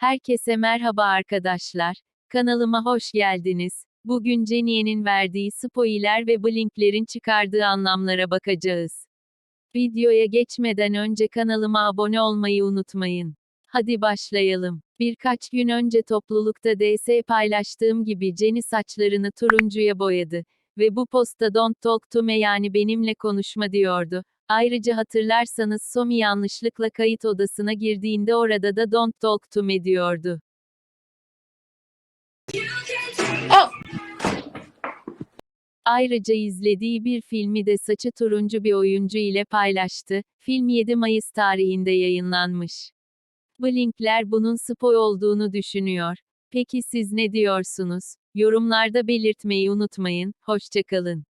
Herkese merhaba arkadaşlar. Kanalıma hoş geldiniz. Bugün Jennie'nin verdiği spoiler ve blinklerin çıkardığı anlamlara bakacağız. Videoya geçmeden önce kanalıma abone olmayı unutmayın. Hadi başlayalım. Birkaç gün önce toplulukta DS paylaştığım gibi Jenny saçlarını turuncuya boyadı ve bu posta don't talk to me yani benimle konuşma diyordu. Ayrıca hatırlarsanız Somi yanlışlıkla kayıt odasına girdiğinde orada da don't talk to me diyordu. Ayrıca izlediği bir filmi de saçı turuncu bir oyuncu ile paylaştı. Film 7 Mayıs tarihinde yayınlanmış. Blinkler bunun spoy olduğunu düşünüyor. Peki siz ne diyorsunuz? Yorumlarda belirtmeyi unutmayın. Hoşçakalın.